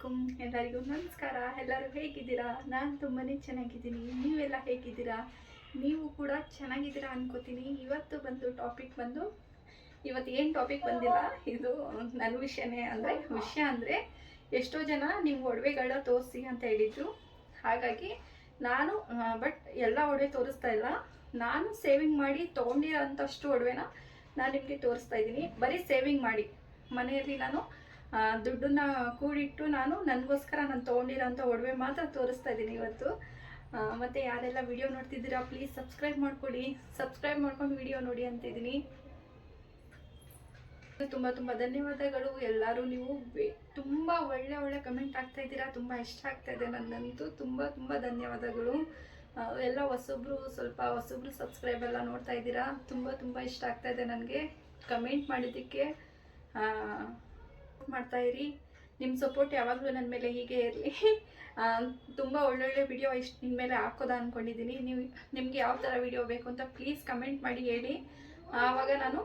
ಅಲೈಕುಮ್ ಎಲ್ಲರಿಗೂ ನಮಸ್ಕಾರ. ಎಲ್ಲರೂ ಹೇಗಿದ್ದೀರಾ? ನಾನು ತುಂಬಾ ಚೆನ್ನಾಗಿದ್ದೀನಿ. ನೀವೆಲ್ಲ ಹೇಗಿದ್ದೀರಾ? ನೀವು ಕೂಡ ಚೆನ್ನಾಗಿದ್ದೀರಾ ಅನ್ಕೋತೀನಿ. ಇವತ್ತು ಬಂದು ಟಾಪಿಕ್ ಬಂದು, ಇವತ್ತು ಏನು ಟಾಪಿಕ್ ಬಂದಿಲ್ಲ? ಇದು ನನ್ನ ವಿಷಯನೇ ಅಂದರೆ, ವಿಷಯ ಅಂದರೆ ಎಷ್ಟೋ ಜನ ನೀವು ಒಡವೆಗಳ ತೋರಿಸಿ ಅಂತ ಹೇಳಿದ್ರು. ಹಾಗಾಗಿ ನಾನು ಬಟ್ ಎಲ್ಲ ಒಡವೆ ತೋರಿಸ್ತಾ ಇಲ್ಲ. ನಾನು ಸೇವಿಂಗ್ ಮಾಡಿ ತೊಗೊಂಡಿರೋ ಅಂಥಷ್ಟು ಒಡವೆನ ನಾನು ನಿಮಗೆ ತೋರಿಸ್ತಾ ಇದ್ದೀನಿ. ಬರೀ ಸೇವಿಂಗ್ ಮಾಡಿ. ಮನೆಯಲ್ಲಿ ನಾನು ದುಡ್ಡನ್ನ ಕೂಡಿಟ್ಟು ನಾನು ನನಗೋಸ್ಕರ ನಾನು ತೊಗೊಂಡಿರೋಂಥ ಒಡವೆ ಮಾತ್ರ ತೋರಿಸ್ತಾ ಇದ್ದೀನಿ ಇವತ್ತು. ಮತ್ತು ಯಾರೆಲ್ಲ ವಿಡಿಯೋ ನೋಡ್ತಿದ್ದೀರಾ ಪ್ಲೀಸ್ ಸಬ್ಸ್ಕ್ರೈಬ್ ಮಾಡ್ಕೊಳ್ಳಿ ಸಬ್ಸ್ಕ್ರೈಬ್ ಮಾಡ್ಕೊಂಡು ವಿಡಿಯೋ ನೋಡಿ ಅಂತ ಇದ್ದೀನಿ. ತುಂಬ ತುಂಬ ಧನ್ಯವಾದಗಳು. ಎಲ್ಲರೂ ನೀವು ತುಂಬ ಒಳ್ಳೆ ಒಳ್ಳೆ ಕಮೆಂಟ್ ಆಗ್ತಾ ಇದ್ದೀರಾ, ತುಂಬ ಇಷ್ಟ ಆಗ್ತಾ ಇದೆ ನನಗಂತೂ ತುಂಬ ತುಂಬ ಧನ್ಯವಾದಗಳು. ಎಲ್ಲ ಹೊಸೊಬ್ರು ಸ್ವಲ್ಪ ಹೊಸೊಬ್ರು ಸಬ್ಸ್ಕ್ರೈಬ್ ಎಲ್ಲ ನೋಡ್ತಾ ಇದ್ದೀರಾ, ತುಂಬ ತುಂಬ ಇಷ್ಟ ಆಗ್ತಾ ಇದೆ ನನಗೆ. ಕಮೆಂಟ್ ಮಾಡಿದ್ದಕ್ಕೆ ಮಾಡ್ತಾ ಇರಿ. ನಿಮ್ಮ ಸಪೋರ್ಟ್ ಯಾವಾಗಲೂ ನನ್ನ ಮೇಲೆ ಹೀಗೆ ಇರಲಿ. ತುಂಬ ಒಳ್ಳೊಳ್ಳೆ ವಿಡಿಯೋ ಇಷ್ಟು ನಿಮ್ಮ ಮೇಲೆ ಹಾಕೋದ ಅಂದ್ಕೊಂಡಿದ್ದೀನಿ ನೀವು, ನಿಮಗೆ ಯಾವ ಥರ ವಿಡಿಯೋ ಬೇಕು ಅಂತ ಪ್ಲೀಸ್ ಕಮೆಂಟ್ ಮಾಡಿ ಹೇಳಿ. ಆವಾಗ ನಾನು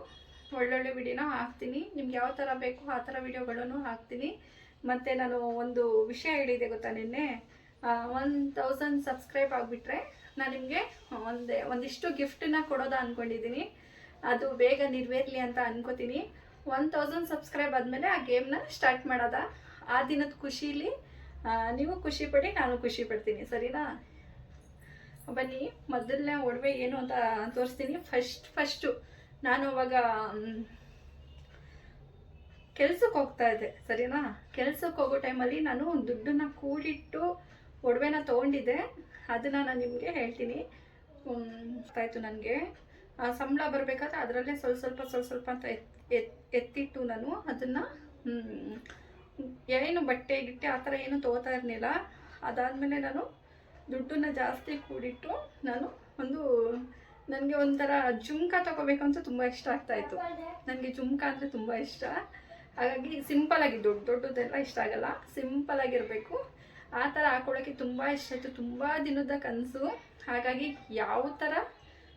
ಒಳ್ಳೊಳ್ಳೆ ವಿಡಿಯೋನ ಹಾಕ್ತೀನಿ. ನಿಮ್ಗೆ ಯಾವ ಥರ ಬೇಕು ಆ ಥರ ವಿಡಿಯೋಗಳನ್ನು ಹಾಕ್ತೀನಿ. ಮತ್ತು ನಾನು ಒಂದು ವಿಷಯ ಹೇಳಿದೆ ಗೊತ್ತಾ ನಿನ್ನೆ? ಒನ್ ತೌಸಂಡ್ ಸಬ್ಸ್ಕ್ರೈಬ್ ಆಗಿಬಿಟ್ರೆ ನಾನು ನಿಮಗೆ ಒಂದೇ, ಒಂದಿಷ್ಟು ಗಿಫ್ಟನ್ನ ಕೊಡೋದ ಅಂದ್ಕೊಂಡಿದ್ದೀನಿ ಅದು ಬೇಗ ನೆರವೇರಲಿ ಅಂತ ಅನ್ಕೋತೀನಿ. ಒನ್ ತೌಸಂಡ್ ಸಬ್ಸ್ಕ್ರೈಬ್ ಆದಮೇಲೆ ಆ ಗೇಮ್ನ ಸ್ಟಾರ್ಟ್ ಮಾಡೋದ? ಆ ದಿನದ ಖುಷೀಲಿ ನೀವು ಖುಷಿ ಪಡಿ, ನಾನು ಖುಷಿ ಪಡ್ತೀನಿ, ಸರಿನಾ? ಬನ್ನಿ, ಮೊದಲನೇ ಒಡವೆ ಏನು ಅಂತ ತೋರಿಸ್ತೀನಿ. ಫಸ್ಟ್ ಫಸ್ಟು ನಾನು ಅವಾಗ ಕೆಲ್ಸಕ್ಕೆ ಹೋಗ್ತಾ ಇದ್ದೆ, ಸರಿನಾ? ಕೆಲ್ಸಕ್ಕೆ ಹೋಗೋ ಟೈಮಲ್ಲಿ ನಾನು ದುಡ್ಡನ್ನ ಕೂಡಿಟ್ಟು ಒಡವೆನ ತೊಗೊಂಡಿದ್ದೆ. ಅದನ್ನು ನಾನು ನಿಮಗೆ ಹೇಳ್ತೀನಿ. ಆಯಿತು ನನಗೆ. ಸಂಬಳ ಬರಬೇಕಾದ್ರೆ ಅದರಲ್ಲೇ ಸ್ವಲ್ಪ ಸ್ವಲ್ಪ ಸ್ವಲ್ಪ ಸ್ವಲ್ಪ ಅಂತ ಎತ್ ಎತ್, ಎತ್ತಿಟ್ಟು ನಾನು ಅದನ್ನು ಏನು ಬಟ್ಟೆ ಗಿಟ್ಟೆ ಆ ಥರ ಏನು ತೊಗೋತಾ ಇರಲಿಲ್ಲ. ಅದಾದಮೇಲೆ ನಾನು ದುಡ್ಡನ್ನ ಜಾಸ್ತಿ ಕೂಡಿಟ್ಟು ನಾನು ಒಂದು, ನನಗೆ ಒಂಥರ ಜುಮ್ಕ ತಗೋಬೇಕು ಅಂತ ತುಂಬ ಇಷ್ಟ ಆಗ್ತಾಯಿತ್ತು ನನಗೆ ಜುಮ್ಕ ಅಂದರೆ ತುಂಬ ಇಷ್ಟ. ಹಾಗಾಗಿ ಸಿಂಪಲಾಗಿ ದೊಡ್ಡ, ದೊಡ್ಡದೆಲ್ಲ ಇಷ್ಟ ಆಗಲ್ಲ. ಸಿಂಪಲಾಗಿರಬೇಕು ಆ ಥರ ಹಾಕೊಳ್ಳೋಕ್ಕೆ ತುಂಬ ಇಷ್ಟ ಆಯಿತು. ತುಂಬ ದಿನದ ಕನಸು. ಹಾಗಾಗಿ ಯಾವ ಥರ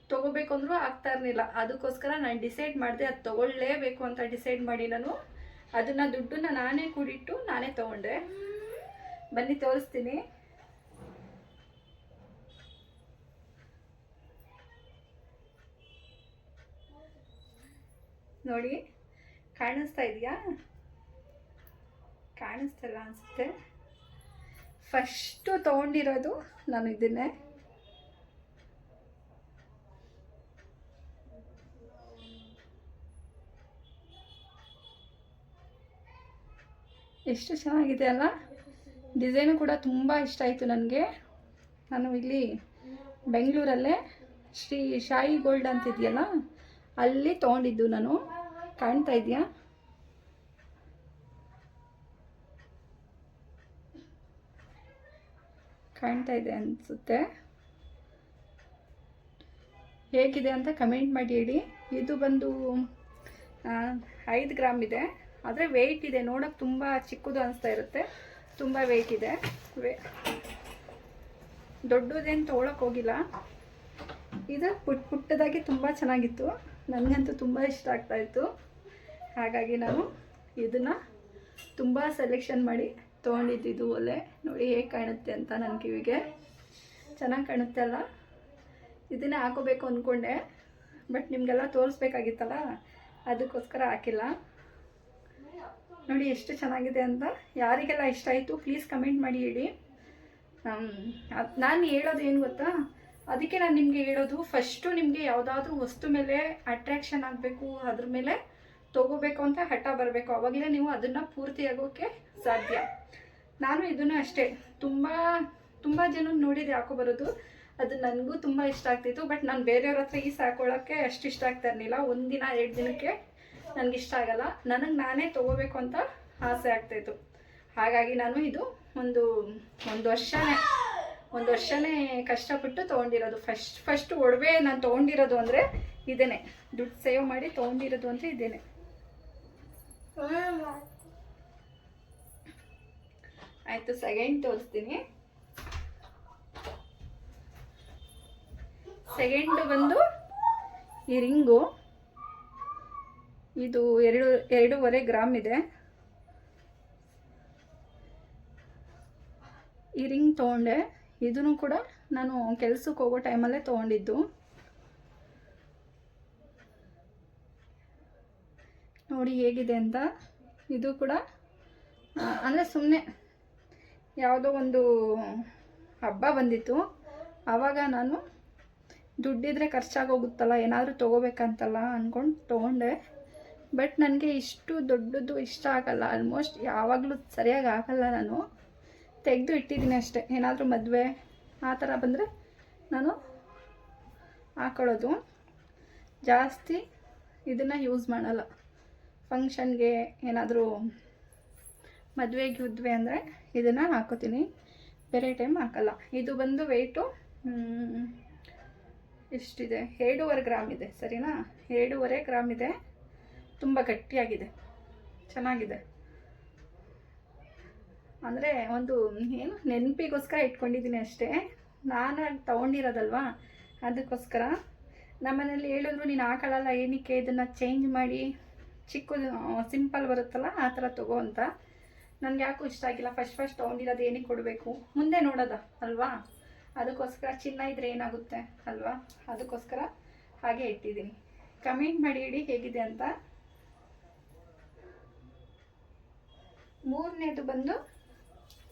ತೊಗೋಬೇಕು ಅಂದರೂ ಆಗ್ತಾ ಇರಲಿಲ್ಲ. ಅದಕ್ಕೋಸ್ಕರ ನಾನು ಡಿಸೈಡ್ ಮಾಡಿದೆ ಅದು ತೊಗೊಳ್ಳೇಬೇಕು ಅಂತ ಡಿಸೈಡ್ ಮಾಡಿ ನಾನು. ಅದನ್ನು ದುಡ್ಡನ್ನ ನಾನೇ ಕೂಡಿಟ್ಟು ನಾನೇ ತಗೊಂಡೆ. ಬನ್ನಿ, ತೋರಿಸ್ತೀನಿ. ನೋಡಿ, ಕಾಣಿಸ್ತಾ ಇದೆಯಾ? ಕಾಣಿಸ್ತಲ್ಲ ಅನಿಸುತ್ತೆ. ಫಸ್ಟು ತೊಗೊಂಡಿರೋದು ನಾನು ಇದನ್ನೇ. ಎಷ್ಟು ಚೆನ್ನಾಗಿದೆ ಅಲ್ಲ? ಡಿಸೈನು ಕೂಡ ತುಂಬ ಇಷ್ಟ ಆಯಿತು ನನಗೆ. ನಾನು ಇಲ್ಲಿ ಬೆಂಗಳೂರಲ್ಲೇ ಶ್ರೀ ಶಾಯಿ ಗೋಲ್ಡ್ ಅಂತಿದೆಯಲ್ಲ, ಅಲ್ಲಿ ತೊಗೊಂಡಿದ್ದು ನಾನು. ಕಾಣ್ತಾ ಇದೆಯಾ? ಕಾಣ್ತಾ ಇದೆ ಅನಿಸುತ್ತೆ. ಹೇಗಿದೆ ಅಂತ ಕಮೆಂಟ್ ಮಾಡಿ ಹೇಳಿ. ಇದು ಬಂದು ಐದು ಗ್ರಾಮ್ ಇದೆ. ಆದರೆ ವೆಯ್ಟ್ ಇದೆ. ನೋಡೋಕೆ ತುಂಬ ಚಿಕ್ಕದು ಅನಿಸ್ತಾ ಇರುತ್ತೆ. ತುಂಬ ವೆಯ್ಟ್ ಇದೆ. ವೇ ದೊಡ್ಡದೇನು ತೊಗೊಳಕ್ಕೆ ಹೋಗಿಲ್ಲ. ಇದು ಪುಟ್ ಪುಟ್ಟದಾಗಿ ತುಂಬ ಚೆನ್ನಾಗಿತ್ತು. ನನಗಂತೂ ತುಂಬ ಇಷ್ಟ ಆಗ್ತಾ ಇತ್ತು. ಹಾಗಾಗಿ ನಾನು ಇದನ್ನು ತುಂಬ ಸೆಲೆಕ್ಷನ್ ಮಾಡಿ ತೊಗೊಂಡಿದ್ದು ಒಲೆ. ನೋಡಿ ಹೇಗೆ ಕಾಣುತ್ತೆ ಅಂತ ನನ್ನ ಕಿವಿಗೆ. ಚೆನ್ನಾಗಿ ಕಾಣುತ್ತೆ ಅಲ್ಲ? ಇದನ್ನೇ ಹಾಕೋಬೇಕು ಅಂದ್ಕೊಂಡೆ ಬಟ್ ನಿಮಗೆಲ್ಲ ತೋರಿಸ್ಬೇಕಾಗಿತ್ತಲ್ಲ? ಅದಕ್ಕೋಸ್ಕರ ಹಾಕಿಲ್ಲ. ನೋಡಿ ಎಷ್ಟು ಚೆನ್ನಾಗಿದೆ ಅಂತ. ಯಾರಿಗೆಲ್ಲ ಇಷ್ಟ ಆಯಿತು ಪ್ಲೀಸ್ ಕಮೆಂಟ್ ಮಾಡಿ ಹೇಳಿ. ನಾನು ಹೇಳೋದು ಏನು ಗೊತ್ತಾ? ಅದಕ್ಕೆ ನಾನು ನಿಮಗೆ ಹೇಳೋದು ಫಸ್ಟು ನಿಮಗೆ ಯಾವುದಾದ್ರೂ ವಸ್ತು ಮೇಲೆ ಅಟ್ರ್ಯಾಕ್ಷನ್ ಆಗಬೇಕು, ಅದ್ರ ಮೇಲೆ ತಗೋಬೇಕು ಅಂತ ಹಠ ಬರಬೇಕು. ಅವಾಗಲೇ ನೀವು ಅದನ್ನು ಪೂರ್ತಿ ಆಗೋಕ್ಕೆ ಸಾಧ್ಯ. ನಾನು ಇದನ್ನು ಅಷ್ಟೇ. ತುಂಬ ತುಂಬ ಜನ ನೋಡಿದೆ ಯಾಕೋ ಬರೋದು, ಅದು ನನಗೂ ತುಂಬ ಇಷ್ಟ ಆಗ್ತಿತ್ತು. ಬಟ್ ನಾನು ಬೇರೆಯವ್ರ ಹತ್ರ ಈ ಸಾಕೊಳ್ಳೋಕ್ಕೆ ಅಷ್ಟು ಇಷ್ಟ ಆಗ್ತಾ ಇರಲಿಲ್ಲ. ಒಂದಿನ, ಎರಡು ದಿನಕ್ಕೆ ನನಗೆ ಇಷ್ಟ ಆಗಲ್ಲ. ನನಗೆ ನಾನೇ ತಗೋಬೇಕು ಅಂತ ಆಸೆ ಆಗ್ತಾಯಿತ್ತು ಹಾಗಾಗಿ ನಾನು ಇದು ಒಂದು ಒಂದು ವರ್ಷನೇ ಒಂದು ವರ್ಷನೇ ಕಷ್ಟಪಟ್ಟು ತೊಗೊಂಡಿರೋದು. ಫಸ್ಟ್ ಫಸ್ಟ್ ಒಡವೆ ನಾನು ತೊಗೊಂಡಿರೋದು ಅಂದರೆ ಇದೇನೆ. ದುಡ್ಡು ಸೇವ್ ಮಾಡಿ ತೊಗೊಂಡಿರೋದು ಅಂದರೆ ಇದೇನೆ. ಆಯಿತು, ಸೆಕೆಂಡ್ ತೋರಿಸ್ತೀನಿ. ಸೆಕೆಂಡು ಬಂದು ಈ ರಿಂಗು. ಇದು ಎರಡು, ಎರಡೂವರೆ ಗ್ರಾಮ್ ಇದೆ. ಈ ರಿಂಗ್ ತೊಗೊಂಡೆ. ಇದನ್ನು ಕೂಡ ನಾನು ಕೆಲಸಕ್ಕೆ ಹೋಗೋ ಟೈಮಲ್ಲೇ ತೊಗೊಂಡಿದ್ದು. ನೋಡಿ ಹೇಗಿದೆ ಅಂತ. ಇದು ಕೂಡ ಅಂದರೆ ಸುಮ್ಮನೆ ಯಾವುದೋ ಒಂದು ಹಬ್ಬ ಬಂದಿತ್ತು. ಆವಾಗ ನಾನು ದುಡ್ಡಿದ್ರೆ ಖರ್ಚಾಗೋಗುತ್ತಲ್ಲ, ಏನಾದರೂ ತೊಗೋಬೇಕಂತಲ್ಲ ಅಂದ್ಕೊಂಡು ತೊಗೊಂಡೆ. ಬಟ್ ನನಗೆ ಇಷ್ಟು ದೊಡ್ಡದು ಇಷ್ಟ ಆಗಲ್ಲ. ಆಲ್ಮೋಸ್ಟ್ ಯಾವಾಗಲೂ ಸರಿಯಾಗಿ ಆಗಲ್ಲ ನಾನು. ತೆಗೆದು ಇಟ್ಟಿದ್ದೀನಿ ಅಷ್ಟೇ. ಏನಾದರೂ ಮದುವೆ ಆ ಥರ ಬಂದರೆ ನಾನು ಹಾಕೊಳ್ಳೋದು. ಜಾಸ್ತಿ ಇದನ್ನು ಯೂಸ್ ಮಾಡಲ್ಲ. ಫಂಕ್ಷನ್ಗೆ ಏನಾದರೂ ಮದುವೆಗೆ ಉದ್ವೆ ಅಂದರೆ ಇದನ್ನು ಹಾಕೋತೀನಿ. ಬೇರೆ ಟೈಮ್ ಹಾಕಲ್ಲ. ಇದು ಬಂದು ವೆಯ್ಟು ಎಷ್ಟಿದೆ? ಎರಡೂವರೆ ಗ್ರಾಮ್ ಇದೆ. ಸರಿನಾ? ಎರಡೂವರೆ ಗ್ರಾಮ್ ಇದೆ. ತುಂಬ ಗಟ್ಟಿಯಾಗಿದೆ. ಚೆನ್ನಾಗಿದೆ. ಅಂದರೆ ಒಂದು ಏನು ನೆನಪಿಗೋಸ್ಕರ ಇಟ್ಕೊಂಡಿದ್ದೀನಿ ಅಷ್ಟೇ. ನಾನು ತೊಗೊಂಡಿರೋದಲ್ವಾ? ಅದಕ್ಕೋಸ್ಕರ ನಮ್ಮನೇಲಿ ಹೇಳಿದ್ರು, ನೀನು ಹಾಕೊಳ್ಳಲ್ಲ ಏನಕ್ಕೆ ಇದನ್ನು ಚೇಂಜ್ ಮಾಡಿ? ಚಿಕ್ಕದು ಸಿಂಪಲ್ ಬರುತ್ತಲ್ಲ, ಆ ಥರ ತಗೋ ಅಂತ. ನನಗೆ ಯಾಕೂ ಇಷ್ಟ ಆಗಿಲ್ಲ. ಫಸ್ಟ್ ಫಸ್ಟ್ ತೊಗೊಂಡಿರೋದು ಏನಕ್ಕೆ ಕೊಡಬೇಕು? ಮುಂದೆ ನೋಡೋದ, ಅಲ್ವಾ? ಅದಕ್ಕೋಸ್ಕರ ಚಿನ್ನ ಇದ್ರೆ ಏನಾಗುತ್ತೆ, ಅಲ್ವಾ? ಅದಕ್ಕೋಸ್ಕರ ಹಾಗೆ ಇಟ್ಟಿದ್ದೀನಿ. ಕಮೆಂಟ್ ಮಾಡಿ ಹೇಗಿದೆ ಅಂತ. ಮೂರನೇದು ಬಂದು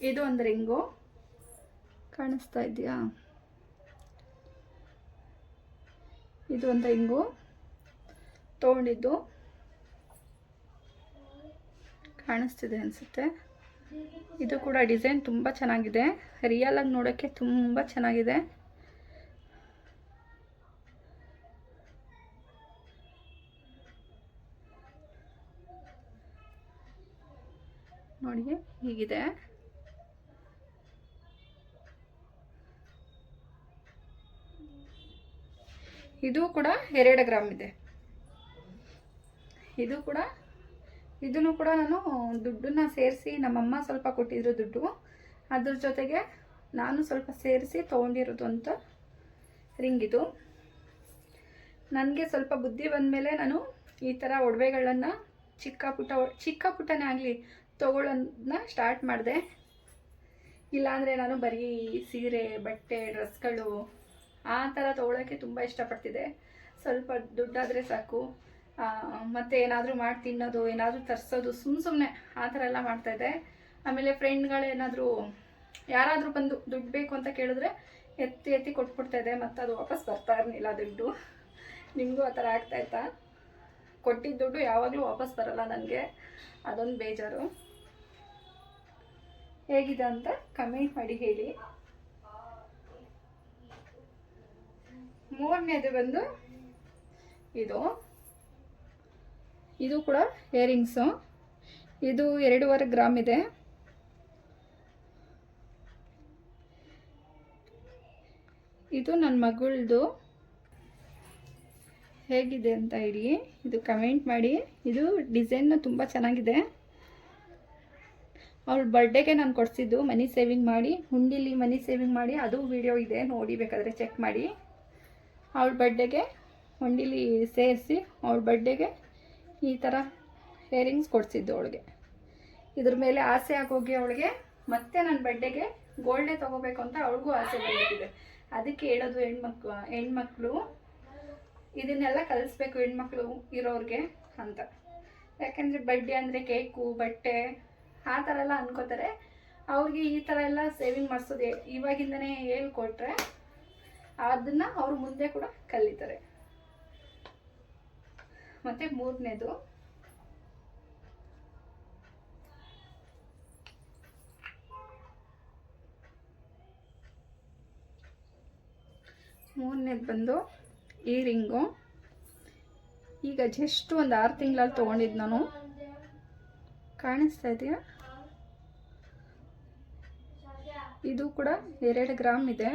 ಇದು ಒಂದು ರಿಂಗು. ಕಾಣಿಸ್ತಾ ಇದೆಯಾ? ಇದು ಒಂದು ರಿಂಗು. ತೊಗೊಂಡಿದ್ದು. ಕಾಣಿಸ್ತಿದೆ ಅನಿಸುತ್ತೆ. ಇದು ಕೂಡ ಡಿಸೈನ್ ತುಂಬ ಚೆನ್ನಾಗಿದೆ. ರಿಯಲ್ ಆಗಿ ನೋಡೋಕ್ಕೆ ತುಂಬ ಚೆನ್ನಾಗಿದೆ. ಹೀಗಿದೆ. ಇದು ಕೂಡ ಎರಡು ಗ್ರಾಮ್ ಇದೆ. ಇದು ಕೂಡ, ಇದನ್ನು ಕೂಡ ನಾನು ದುಡ್ಡನ್ನ ಸೇರಿಸಿ, ನಮ್ಮಮ್ಮ ಸ್ವಲ್ಪ ಕೊಟ್ಟಿದ್ರು ದುಡ್ಡು. ಅದ್ರ ಜೊತೆಗೆ ನಾನು ಸ್ವಲ್ಪ ಸೇರಿಸಿ ತಗೊಂಡಿರೋದು ಅಂತ ರಿಂಗ್ ಇದು. ನನಗೆ ಸ್ವಲ್ಪ ಬುದ್ಧಿ ಬಂದಮೇಲೆ ನಾನು ಈ ಥರ ಒಡವೆಗಳನ್ನು ಚಿಕ್ಕ ಪುಟ್ಟ, ಚಿಕ್ಕ ಪುಟ್ಟನೇ ಆಗಲಿ ತೊಗೊಳ್ಳೋದನ್ನ ಸ್ಟಾರ್ಟ್ ಮಾಡಿದೆ. ಇಲ್ಲಾಂದರೆ ನಾನು ಬರೀ ಸೀರೆ, ಬಟ್ಟೆ ಡ್ರೆಸ್ಗಳು ಆ ಥರ ತೊಗೊಳೋಕ್ಕೆ ತುಂಬ ಇಷ್ಟಪಡ್ತಿದ್ದೆ. ಸ್ವಲ್ಪ ದುಡ್ಡಾದರೆ ಸಾಕು. ಮತ್ತು ಏನಾದರೂ ಮಾಡಿ ತಿನ್ನೋದು, ಏನಾದರೂ ತರಿಸೋದು ಸುಮ್ಮ ಸುಮ್ಮನೆ ಆ ಥರ ಎಲ್ಲ ಮಾಡ್ತಾಯಿದ್ದೆ ಆಮೇಲೆ ಫ್ರೆಂಡ್ಗಳೇನಾದರೂ ಯಾರಾದರೂ ಬಂದು ದುಡ್ಡು ಬೇಕು ಅಂತ ಕೇಳಿದ್ರೆ ಎತ್ತಿ ಎತ್ತಿ ಕೊಟ್ಬಿಡ್ತಾಯಿದ್ದೆ ಮತ್ತು ಅದು ವಾಪಸ್ ಬರ್ತಾ ಇರಲಿಲ್ಲ ದುಡ್ಡು. ನಿಮಗೂ ಆ ಥರ ಆಗ್ತಾಯಿತ್ತಾ ಕೊಟ್ಟಿದ್ದ ದುಡ್ಡು ಯಾವಾಗಲೂ ವಾಪಸ್ ಬರಲ್ಲ ನನಗೆ ಅದೊಂದು ಬೇಜಾರು. ಹೇಗಿದೆ ಅಂತ ಕಮೆಂಟ್ ಮಾಡಿ ಹೇಳಿ. ಮೂರನೇದು ಬಂದು ಇದು. ಇದು ಕೂಡ ಇಯರಿಂಗ್ಸು ಇದು ಎರಡೂವರೆ ಗ್ರಾಮ್ ಇದೆ. ಇದು ನನ್ನ ಮಗಳದು. ಹೇಗಿದೆ ಅಂತ ಹೇಳಿ, ಇದು ಕಮೆಂಟ್ ಮಾಡಿ. ಇದು ಡಿಸೈನ್ ತುಂಬ ಚೆನ್ನಾಗಿದೆ. ಅವಳ ಬರ್ಡೇಗೆ ನಾನು ಕೊಡಿಸಿದ್ದು ಮನಿ ಸೇವಿಂಗ್ ಮಾಡಿ, ಹುಂಡಿಲಿ ಮನಿ ಸೇವಿಂಗ್ ಮಾಡಿ, ಅದು ವಿಡಿಯೋ ಇದೆ, ನೋಡಿ ಬೇಕಾದರೆ ಚೆಕ್ ಮಾಡಿ. ಅವಳ ಬರ್ಡೇಗೆ ಹುಂಡಿಲಿ ಸೇರಿಸಿ ಅವಳ ಬರ್ಡೇಗೆ ಈ ಥರ ಹೇರಿಂಗ್ಸ್ ಕೊಡಿಸಿದ್ದು ಅವಳಿಗೆ. ಇದ್ರ ಮೇಲೆ ಆಸೆ ಆಗೋಗಿ ಅವಳಿಗೆ ಮತ್ತೆ ನನ್ನ ಬರ್ಡೇಗೆ ಗೋಲ್ಡೇ ತೊಗೋಬೇಕು ಅಂತ ಅವಳಿಗೂ ಆಸೆ ಬಂದಿದೆ ಅದಕ್ಕೆ ಹೇಳೋದು ಹೆಣ್ಮಕ್ಳು ಹೆಣ್ಮಕ್ಳು, ಇದನ್ನೆಲ್ಲ ಕಲಿಸ್ಬೇಕು ಹೆಣ್ಮಕ್ಳು ಇರೋರಿಗೆ ಅಂತ. ಯಾಕೆಂದರೆ ಬಡ್ಡೆ ಅಂದರೆ ಕೇಕು ಬಟ್ಟೆ ಆ ಥರ ಎಲ್ಲ ಅನ್ಕೋತಾರೆ. ಅವ್ರಿಗೆ ಈ ಥರ ಎಲ್ಲ ಸೇವಿಂಗ್ ಮಾಡಿಸೋದು ಇವಾಗಿಂದನೇ ಹೇಳ್ಕೊಟ್ರೆ ಅದನ್ನು ಅವ್ರು ಮುಂದೆ ಕೂಡ ಕಲಿತಾರೆ. ಮತ್ತು ಮೂರನೇದು. ಮೂರನೇದು ಬಂದು ಈ ರಿಂಗು ಈಗ ಜಸ್ಟ್ ಒಂದು ಆರು ತಿಂಗಳಲ್ಲಿ ತೊಗೊಂಡಿದ್ದು ನಾನು. ಕಾಣಿಸ್ತಾ ಇದೆಯಾ? ಇದು ಕೂಡ ಎರಡು ಗ್ರಾಮ್ ಇದೆ.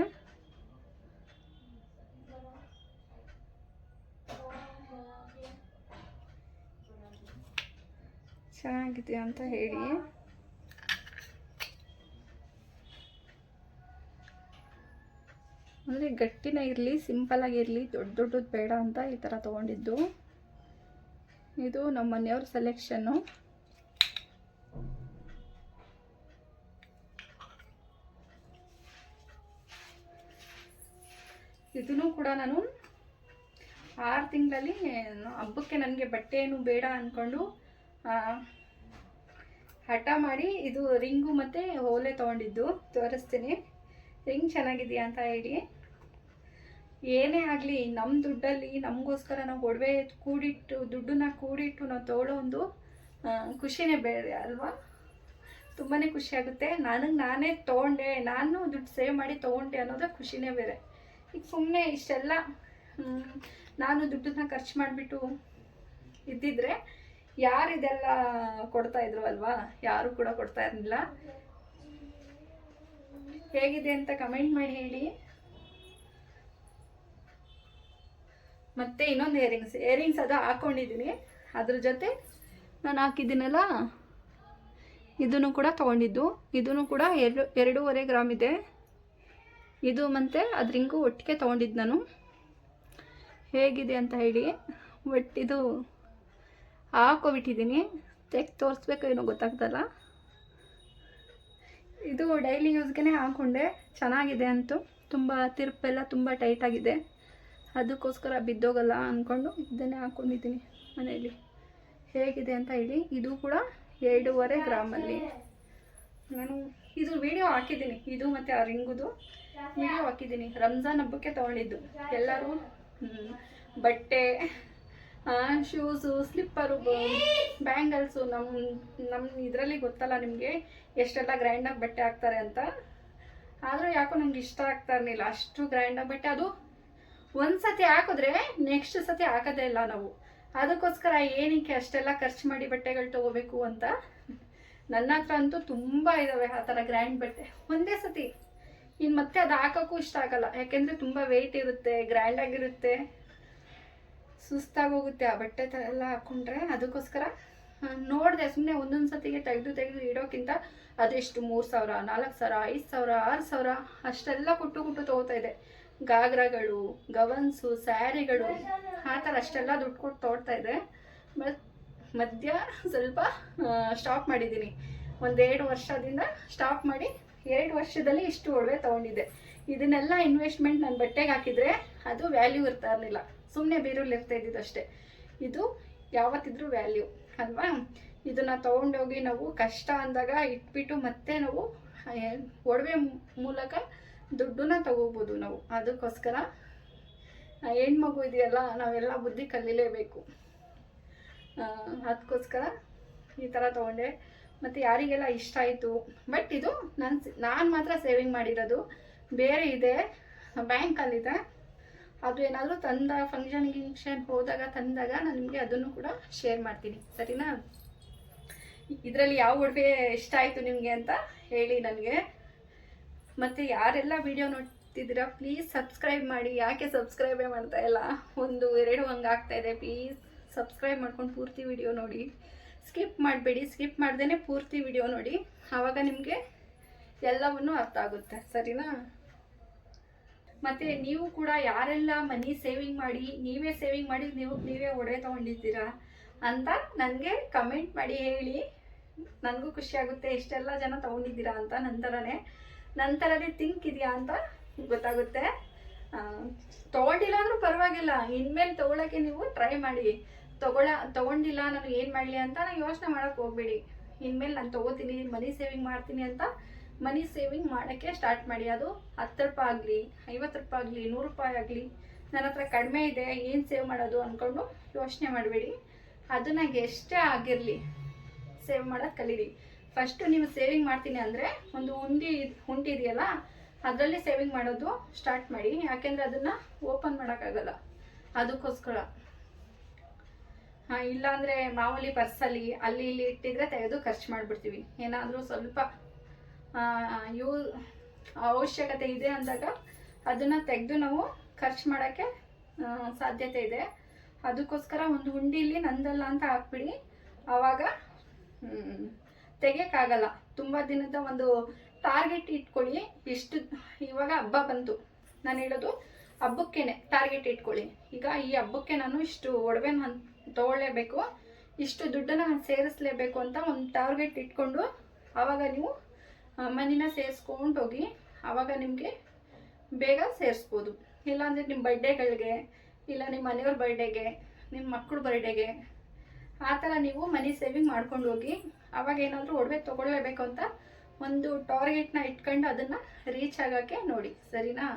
ಚೆನ್ನಾಗಿದೆ ಅಂತ ಹೇಳಿ. ಅಂದರೆ ಗಟ್ಟಿನ ಇರಲಿ ಸಿಂಪಲಾಗಿರಲಿ ದೊಡ್ಡ ದೊಡ್ಡದು ಬೇಡ ಅಂತ ಈ ಥರ ತೊಗೊಂಡಿದ್ದು. ಇದು ನಮ್ಮ ಮನೆಯವ್ರ ಸೆಲೆಕ್ಷನ್ನು ಇದನ್ನು ಕೂಡ ನಾನು ಆರು ತಿಂಗಳಲ್ಲಿ ಹಬ್ಬಕ್ಕೆ ನನಗೆ ಬಟ್ಟೆ ಏನು ಬೇಡ ಅಂದ್ಕೊಂಡು ಹಠ ಮಾಡಿ ಇದು ರಿಂಗು ಮತ್ತು ಓಲೆ ತೊಗೊಂಡಿದ್ದು. ತೋರಿಸ್ತೀನಿ. ರಿಂಗ್ ಚೆನ್ನಾಗಿದೆಯಾ ಅಂತ ಹೇಳಿ. ಏನೇ ಆಗಲಿ ನಮ್ಮ ದುಡ್ಡಲ್ಲಿ, ನಮಗೋಸ್ಕರ ನಾವು ಒಡವೆ ಕೂಡಿಟ್ಟು, ದುಡ್ಡನ್ನ ಕೂಡಿಟ್ಟು ನಾವು ತೊಗೊಳ್ಳೋ ಒಂದು ಖುಷಿನೇ ಬೇರೆ ಅಲ್ವಾ? ತುಂಬಾ ಖುಷಿ ಆಗುತ್ತೆ. ನನಗೆ ನಾನೇ ತೊಗೊಂಡೆ, ನಾನು ದುಡ್ಡು ಸೇವ್ ಮಾಡಿ ತೊಗೊಂಡೆ ಅನ್ನೋದು ಖುಷಿನೇ ಬೇರೆ. ಈಗ ಸುಮ್ಮನೆ ಇಷ್ಟೆಲ್ಲ ನಾನು ದುಡ್ಡನ್ನ ಖರ್ಚು ಮಾಡಿಬಿಟ್ಟು ಇದ್ದಿದ್ರೆ ಯಾರು ಇದೆಲ್ಲ ಕೊಡ್ತಾ ಇದ್ರು ಅಲ್ವಾ? ಯಾರು ಕೂಡ ಕೊಡ್ತಾ ಇರಲಿಲ್ಲ. ಹೇಗಿದೆ ಅಂತ ಕಮೆಂಟ್ ಮಾಡಿ ಹೇಳಿ. ಮತ್ತೆ ಇನ್ನೊಂದು ಇಯರಿಂಗ್ಸ್ ಇಯರಿಂಗ್ಸ್ ಅದು ಹಾಕೊಂಡಿದ್ದೀನಿ ಅದ್ರ ಜೊತೆ ನಾನು ಹಾಕಿದ್ದೀನಲ್ಲ, ಇದನ್ನು ಕೂಡ ತಗೊಂಡಿದ್ದು. ಇದನ್ನು ಕೂಡ ಎರಡು, ಎರಡೂವರೆ ಗ್ರಾಮ್ ಇದೆ. ಇದು ಮತ್ತು ರಿಂಗು ಒಟ್ಟಿಗೆ ತೊಗೊಂಡಿದ್ದು ನಾನು. ಹೇಗಿದೆ ಅಂತ ಹೇಳಿ ಬಟ್ ಇದು ಹಾಕೋಬಿಟ್ಟಿದ್ದೀನಿ ತೆಗೆ ತೋರಿಸ್ಬೇಕು ಏನೋ ಗೊತ್ತಾಗ್ತಲ್ಲ. ಇದು ಡೈಲಿ ಯೂಸ್ಗೆ ಹಾಕೊಂಡೆ. ಚೆನ್ನಾಗಿದೆ ಅಂತೂ. ತುಂಬ ತಿರುಪೆಲ್ಲ ತುಂಬ ಟೈಟಾಗಿದೆ ಅದಕ್ಕೋಸ್ಕರ ಬಿದ್ದೋಗಲ್ಲ ಅಂದ್ಕೊಂಡು ಇದನ್ನೇ ಹಾಕೊಂಡಿದ್ದೀನಿ ಮನೆಯಲ್ಲಿ. ಹೇಗಿದೆ ಅಂತ ಹೇಳಿ, ಇದು ಕೂಡ ಎರಡೂವರೆ ಗ್ರಾಮಲ್ಲಿ. ನಾನು ಇದು ವಿಡಿಯೋ ಹಾಕಿದ್ದೀನಿ. ಇದು ಮತ್ತು ಆ ರಿಂಗುದು. ವಿಡಿಯೋ ಹಾಕಿದ್ದೀನಿ. ರಂಜಾನ್ ಹಬ್ಬಕ್ಕೆ ತಗೊಂಡಿದ್ದು. ಎಲ್ಲರೂ ಬಟ್ಟೆ ಶೂಸು ಸ್ಲಿಪ್ಪರು ಬ್ಯಾಂಗಲ್ಸು ನಮ್ಮ ನಮ್ಮ ಇದರಲ್ಲಿ ಗೊತ್ತಲ್ಲ ನಿಮಗೆ ಎಷ್ಟೆಲ್ಲ ಗ್ರ್ಯಾಂಡಾಗಿ ಬಟ್ಟೆ ಹಾಕ್ತಾರೆ ಅಂತ. ಆದರೂ ಯಾಕೋ ನಮ್ಗೆ ಇಷ್ಟ ಆಗ್ತಾ ಇರಲಿಲ್ಲ. ಅಷ್ಟು ಗ್ರ್ಯಾಂಡಾಗಿ ಬಟ್ಟೆ. ಅದು ಒಂದು ಸತಿ ಹಾಕಿದ್ರೆ ನೆಕ್ಸ್ಟ್ ಸತಿ ಹಾಕೋದೇ ಇಲ್ಲ ನಾವು. ಅದಕ್ಕೋಸ್ಕರ ಏನಕ್ಕೆ ಅಷ್ಟೆಲ್ಲ ಖರ್ಚು ಮಾಡಿ ಬಟ್ಟೆಗಳು ತೊಗೋಬೇಕು ಅಂತ? ನನ್ನ ಹತ್ರ ಅಂತೂ ತುಂಬ ಇದ್ದಾವೆ ಆ ಥರ ಗ್ರ್ಯಾಂಡ್ ಬಟ್ಟೆ. ಒಂದೇ ಸತಿ. ಇನ್ನು ಮತ್ತೆ ಅದು ಹಾಕೋಕ್ಕೂ ಇಷ್ಟ ಆಗಲ್ಲ. ಯಾಕೆಂದರೆ ತುಂಬ ವೆಯ್ಟ್ ಇರುತ್ತೆ ಗ್ರ್ಯಾಂಡ್ ಆಗಿರುತ್ತೆ. ಸುಸ್ತಾಗೋಗುತ್ತೆ ಆ ಬಟ್ಟೆ ಎಲ್ಲ ಹಾಕೊಂಡ್ರೆ. ಅದಕ್ಕೋಸ್ಕರ ನೋಡಿದೆ ಸುಮ್ಮನೆ ಒಂದೊಂದು ಸತಿಗೆ ತೆಗೆದು ತೆಗೆದು ಇಡೋಕ್ಕಿಂತ ಅದೆಷ್ಟು? ಮೂರು ಸಾವಿರ, ನಾಲ್ಕು ಸಾವಿರ, ಐದು ಸಾವಿರ, ಆರು ಸಾವಿರ? ಅಷ್ಟೆಲ್ಲ ಕೊಟ್ಟು ಕೊಟ್ಟು ತೊಗೋತಾ ಇದೆ. ಗಾಗ್ರಾಗಳು ಗವನ್ಸು ಸ್ಯಾರಿಗಳು, ಆ ಥರ ಅಷ್ಟೆಲ್ಲ ದುಡ್ಡು ಕೊಟ್ಟು ತೊಗೊಳ್ತಾ ಇದೆ. ಬಟ್ ಮಧ್ಯ ಸ್ವಲ್ಪ ಸ್ಟಾಪ್ ಮಾಡಿದ್ದೀನಿ. ಒಂದೆರಡು ವರ್ಷದಿಂದ ಸ್ಟಾಪ್ ಮಾಡಿ ಎರಡು ವರ್ಷದಲ್ಲಿ ಇಷ್ಟು ಒಡವೆ ತಗೊಂಡಿದ್ದೆ. ಇದನ್ನೆಲ್ಲ ಇನ್ವೆಸ್ಟ್ಮೆಂಟ್ ನನ್ನ ಬಟ್ಟೆಗೆ ಹಾಕಿದರೆ ಅದು ವ್ಯಾಲ್ಯೂ ಇರ್ತಾ ಇರಲಿಲ್ಲ. ಸುಮ್ಮನೆ ಬೀರಲ್ಲಿ ಇರ್ತಾ ಇದ್ದಿದ್ದು ಅಷ್ಟೇ. ಇದು ಯಾವತ್ತಿದ್ರೂ ವ್ಯಾಲ್ಯೂ ಅಲ್ವಾ? ಇದನ್ನು ತೊಗೊಂಡೋಗಿ ನಾವು ಕಷ್ಟ ಅಂದಾಗ ಇಟ್ಬಿಟ್ಟು ಮತ್ತೆ ನಾವು ಒಡವೆ ಮೂಲಕ ದುಡ್ಡನ್ನ ತಗೋಬೋದು ನಾವು. ಅದಕ್ಕೋಸ್ಕರ ಹೆಣ್ಮಗು ಇದೆಯಲ್ಲ, ನಾವೆಲ್ಲ ಬುದ್ಧಿ ಕಲೀಲೇಬೇಕು. ಅದಕ್ಕೋಸ್ಕರ ಈ ಥರ ತೊಗೊಂಡೆ. ಮತ್ತು ಯಾರಿಗೆಲ್ಲ ಇಷ್ಟ ಆಯಿತು. ಬಟ್ ಇದು ನಾನು ನಾನು ಮಾತ್ರ ಸೇವಿಂಗ್ ಮಾಡಿರೋದು. ಬೇರೆ ಇದೆ. ಬ್ಯಾಂಕಲ್ಲಿದೆ ಅದು ಏನಾದರೂ ತಂದ ಫಂಕ್ಷನ್ ಗಿಂಕ್ಷನ್ ಹೋದಾಗ, ತಂದಾಗ ನಾನು ನಿಮಗೆ ಅದನ್ನು ಕೂಡ ಶೇರ್ ಮಾಡ್ತೀನಿ. ಸರಿನಾ? ಇದರಲ್ಲಿ ಯಾವ ಒಡವೆ ಇಷ್ಟ ಆಯಿತು ನಿಮಗೆ ಅಂತ ಹೇಳಿ ನನಗೆ. ಮತ್ತು ಯಾರೆಲ್ಲ ವಿಡಿಯೋ ನೋಡ್ತಿದ್ದೀರಾ ಪ್ಲೀಸ್ ಸಬ್ಸ್ಕ್ರೈಬ್ ಮಾಡಿ. ಯಾಕೆ ಸಬ್ಸ್ಕ್ರೈಬೇ ಮಾಡ್ತಾ ಇಲ್ಲ? ಒಂದು, ಎರಡು ಹಂಗೆ ಆಗ್ತಾಯಿದೆ ಪ್ಲೀಸ್ ಸಬ್ಸ್ಕ್ರೈಬ್ ಮಾಡ್ಕೊಂಡು ಪೂರ್ತಿ ವಿಡಿಯೋ ನೋಡಿ. ಸ್ಕಿಪ್ ಮಾಡಬೇಡಿ, ಸ್ಕಿಪ್ ಮಾಡ್ದೇ ಪೂರ್ತಿ ವಿಡಿಯೋ ನೋಡಿ. ಆವಾಗ ನಿಮಗೆ ಎಲ್ಲವನ್ನೂ ಅರ್ಥ ಆಗುತ್ತೆ. ಸರಿನಾ? ಮತ್ತು ನೀವು ಕೂಡ ಯಾರೆಲ್ಲ ಮನಿ ಸೇವಿಂಗ್ ಮಾಡಿ, ನೀವೇ ಸೇವಿಂಗ್ ಮಾಡಿ, ನೀವು, ನೀವೇ ಒಡವೆ ತೊಗೊಂಡಿದ್ದೀರಾ ಅಂತ ನನಗೆ ಕಮೆಂಟ್ ಮಾಡಿ ಹೇಳಿ. ನನಗೂ ಖುಷಿ ಆಗುತ್ತೆ, ಎಷ್ಟೆಲ್ಲ ಜನ ತೊಗೊಂಡಿದ್ದೀರಾ ಅಂತ ನಂತರನೇ. ನಂತರನೇ ಥಿಂಕ್ ಇದೆಯಾ ಅಂತ ಗೊತ್ತಾಗುತ್ತೆ. ತೊಗೊಂಡಿಲ್ಲ ಅಂದ್ರೂ ಪರವಾಗಿಲ್ಲ. ಇನ್ಮೇಲೆ ತೊಗೊಳಕ್ಕೆ ನೀವು ಟ್ರೈ ಮಾಡಿ. ತೊಗೊಳ, ತಗೊಂಡಿಲ್ಲ, ನಾನು ಏನು ಮಾಡಲಿ ಅಂತ ನಾನು ಯೋಚನೆ ಮಾಡೋಕೆ ಹೋಗ್ಬೇಡಿ. ಇನ್ಮೇಲೆ ನಾನು ತಗೋತೀನಿ ಮನಿ ಸೇವಿಂಗ್ ಮಾಡ್ತೀನಿ ಅಂತ ಮನಿ ಸೇವಿಂಗ್ ಮಾಡೋಕ್ಕೆ ಸ್ಟಾರ್ಟ್ ಮಾಡಿ. ಅದು ಹತ್ತು ರೂಪಾಯಿ ಆಗಲಿ, ಐವತ್ತು ರೂಪಾಯಿ ಆಗಲಿ, ನೂರು ರೂಪಾಯಿ ಆಗಲಿ ನನ್ನ ಹತ್ರ ಕಡಿಮೆ ಇದೆ, ಏನು ಸೇವ್ ಮಾಡೋದು ಅಂದ್ಕೊಂಡು ಯೋಚನೆ ಮಾಡಬೇಡಿ. ಅದು ನನಗೆ ಎಷ್ಟೇ ಆಗಿರಲಿ ಸೇವ್ ಮಾಡೋದು ಕಲೀರಿ. ಫಸ್ಟು ನೀವು ಸೇವಿಂಗ್ ಮಾಡ್ತೀನಿ ಅಂದರೆ ಒಂದು ಹುಂಡಿ ಹುಂಡಿ ಇದೆಯಲ್ಲ, ಅದರಲ್ಲಿ ಸೇವಿಂಗ್ ಮಾಡೋದು ಸ್ಟಾರ್ಟ್ ಮಾಡಿ. ಯಾಕೆಂದರೆ ಅದನ್ನು ಓಪನ್ ಮಾಡೋಕ್ಕಾಗಲ್ಲ ಅದಕ್ಕೋಸ್ಕರ. ಇಲ್ಲಾಂದರೆ ಮಾಮೂಲಿ ಪರ್ಸಲ್ಲಿ ಅಲ್ಲಿ ಇಲ್ಲಿ ಇಟ್ಟಿದ್ರೆ ತೆಗೆದು ಖರ್ಚು ಮಾಡ್ಬಿಡ್ತೀವಿ. ಏನಾದರೂ ಸ್ವಲ್ಪ ಯೂ, ಅವಶ್ಯಕತೆ ಇದೆ ಅಂದಾಗ ಅದನ್ನು ತೆಗೆದು ನಾವು ಖರ್ಚು ಮಾಡೋಕ್ಕೆ ಸಾಧ್ಯತೆ ಇದೆ. ಅದಕ್ಕೋಸ್ಕರ ಒಂದು ಹುಂಡಿಲಿ ನಂದಲ್ಲ ಅಂತ ಹಾಕ್ಬಿಡಿ. ಆವಾಗ ತೆಗೆಯೋಕ್ಕಾಗಲ್ಲ. ತುಂಬ ದಿನದ ಒಂದು ಟಾರ್ಗೆಟ್ ಇಟ್ಕೊಳ್ಳಿ. ಇಷ್ಟು, ಇವಾಗ ಹಬ್ಬ ಬಂತು. ನಾನು ಹೇಳೋದು ಹಬ್ಬಕ್ಕೇನೆ ಟಾರ್ಗೆಟ್ ಇಟ್ಕೊಳ್ಳಿ. ಈಗ ಈ ಹಬ್ಬಕ್ಕೆ ನಾನು ಇಷ್ಟು ಒಡವೆ ನಾನು ತೊಗೊಳ್ಳೇಬೇಕು. ಇಷ್ಟು ದುಡ್ಡನ್ನು ನಾನು ಸೇರಿಸ್ಲೇಬೇಕು ಅಂತ ಒಂದು ಟಾರ್ಗೆಟ್ ಇಟ್ಕೊಂಡು ಆವಾಗ ನೀವು ಮನಿನ ಸೇರಿಸ್ಕೊಂಡು ಹೋಗಿ ಆವಾಗ ನಿಮಗೆ ಬೇಗ ಸೇರಿಸ್ಬೋದು. ಇಲ್ಲಾಂದರೆ ನಿಮ್ಮ ಬರ್ಡೇಗಳಿಗೆ ಇಲ್ಲ ನಿಮ್ಮ ಮನೆಯವ್ರ ಬರ್ಡೇಗೆ ನಿಮ್ಮ ಮಕ್ಕಳ ಬರ್ಡೇಗೆ ಆ ಥರ ನೀವು ಮನಿ ಸೇವಿಂಗ್ ಮಾಡ್ಕೊಂಡು ಹೋಗಿ ಅವಾಗ ಏನಾದರೂ ಒಡವೆ ತೊಗೊಳ್ಳೇಬೇಕು ಅಂತ ಒಂದು ಟಾರ್ಗೆಟ್ನ ಇಟ್ಕೊಂಡು ಅದನ್ನು ರೀಚ್ ಆಗೋಕ್ಕೆ ನೋಡಿ. ಸರಿನಾ?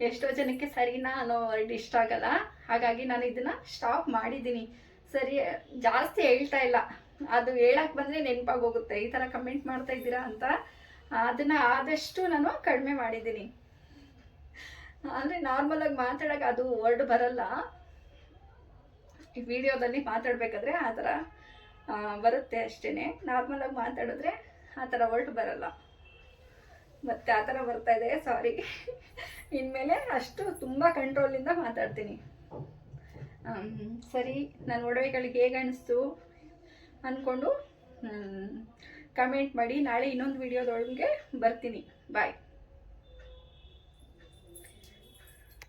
ಎಷ್ಟೋ ಜನಕ್ಕೆ ಸರಿನಾ ಅನ್ನೋ ವರ್ಡ್ ಇಷ್ಟ ಆಗಲ್ಲ. ಹಾಗಾಗಿ ನಾನು ಇದನ್ನ ಸ್ಟಾಪ್ ಮಾಡಿದ್ದೀನಿ. ಸರಿ, ಜಾಸ್ತಿ ಹೇಳ್ತಾ ಇಲ್ಲ. ಅದು ಹೇಳಕ್ ಬಂದ್ರೆ ನೆನಪಾಗೋಗುತ್ತೆ. ಈ ಥರ ಕಮೆಂಟ್ ಮಾಡ್ತಾ ಇದ್ದೀರಾ ಅಂತ. ಅದನ್ನ ಆದಷ್ಟು ನಾನು ಕಡಿಮೆ ಮಾಡಿದ್ದೀನಿ. ಅಂದರೆ ನಾರ್ಮಲಾಗಿ ಮಾತಾಡೋಕೆ ಅದು ವರ್ಡ್ ಬರಲ್ಲ. ಈ ವಿಡಿಯೋದಲ್ಲಿ ಮಾತಾಡಬೇಕಾದ್ರೆ ಆ ಥರ ಬರುತ್ತೆ ಅಷ್ಟೇ ನಾರ್ಮಲಾಗಿ ಮಾತಾಡಿದ್ರೆ ಆ ಥರ ವರ್ಡ್ ಬರಲ್ಲ. ಮತ್ತೆ ಆ ಥರ ಬರ್ತಾ ಇದೆ ಸಾರಿ ಇನ್ಮೇಲೆ ಅಷ್ಟು ತುಂಬ ಕಂಟ್ರೋಲಿಂದ ಮಾತಾಡ್ತೀನಿ. ಸರಿ ನನ್ನ ಒಡವೆಗಳಿಗೆ ಹೇಗೆ ಅನಿಸ್ತು ಅಂದ್ಕೊಂಡು ಕಮೆಂಟ್ ಮಾಡಿ, ನಾಳೆ ಇನ್ನೊಂದು ವಿಡಿಯೋದೊಳಗೆ ಬರ್ತೀನಿ. ಬಾಯ್